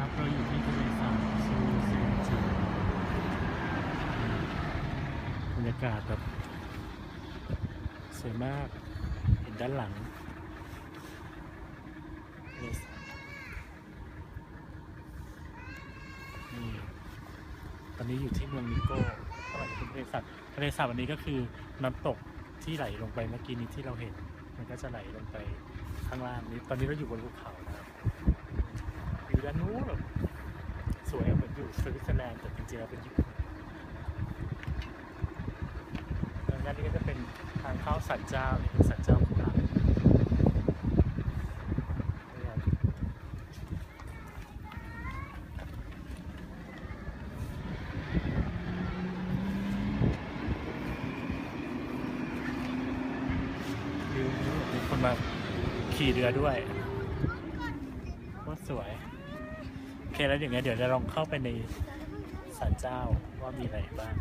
ครับ เราอยู่ที่ทะเลสาบซูเซนจูบรรยากาศแบบสวยมาก เห็นด้านหลังนี่ตอนนี้อยู่ที่เมืองนิโก้ก็หมายถึงทะเลสาบทะเลสาบอันนี้ก็คือน้ำตกที่ไหลลงไปเมื่อกี้นี้ที่เราเห็น มันก็จะไหลลงไปข้างล่างนี้ ตอนนี้เราอยู่บนภูเขานะครับ นู้นแบบสวยเหมือนอยู่สวิตเซอร์แลนด์แต่จริงๆแล้วเป็นญี่ปุ่นทางด้านนี้ก็จะเป็นทางเข้าสันเจ้านี่เป็นสันเจ้าขุนหลังนี่ครับวิวนี้มีคนมาขี่เรือด้วยโคตรสวย โอเคแล้วอย่างเงี้ยเดี๋ยวจะลองเข้าไปในศาลเจ้าว่ามีอะไรบ้าง